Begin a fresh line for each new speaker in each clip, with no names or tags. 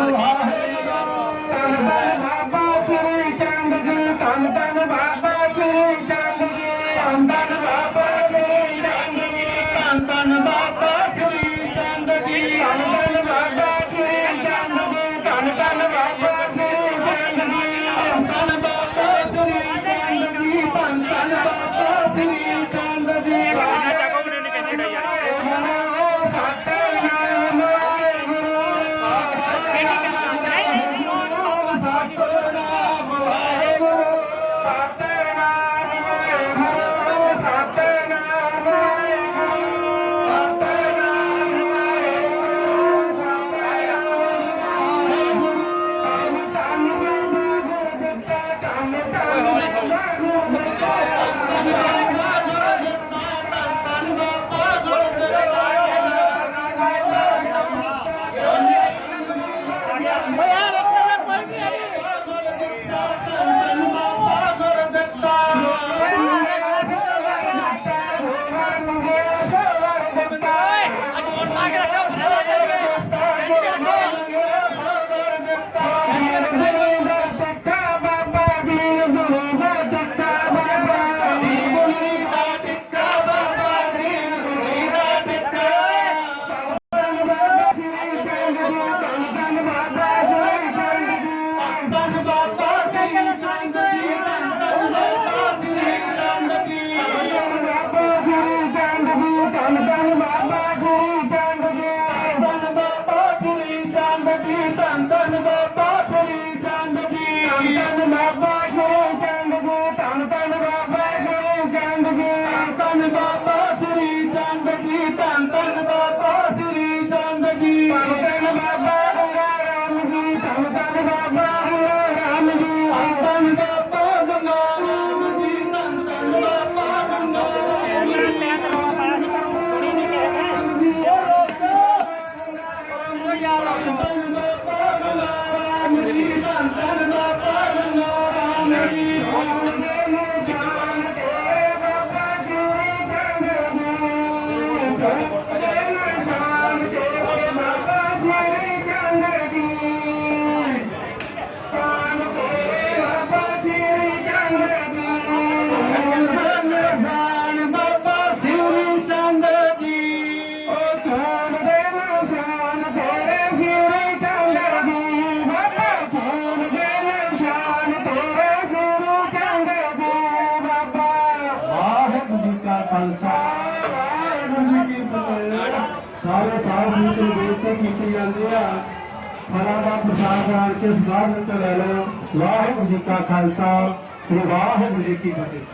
ਧੰਨ ਧੰਨ ਬਾਬਾ ਸ੍ਰੀ
ਚੰਦ ਜੀ ਧੰਨ ਧੰਨ Baba, ਸੰਗਤ ਕੀਤੀ ਜਾਂਦੀ ਆ। ਫਲਾਂ ਦਾ ਪ੍ਰਸਾਦ ਆਣ ਕੇ ਸਵਾਰ ਵਿੱਚ ਲੈ ਲਓ। ਵਾਹਿਗੁਰੂ ਜੀ ਕਾ ਖਾਲਸਾ, ਸ੍ਰੀ ਵਾਹਿਗੁਰੂ ਜੀ ਕੀ ਫਤਿਹ।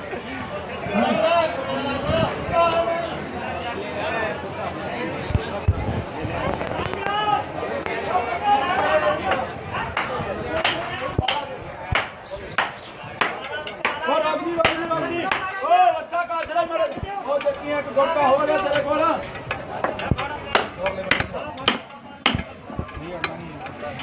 ਗੁੜਕਾ ਹੋ ਰਿਹਾ ਤੇਰੇ ਕੋਲ।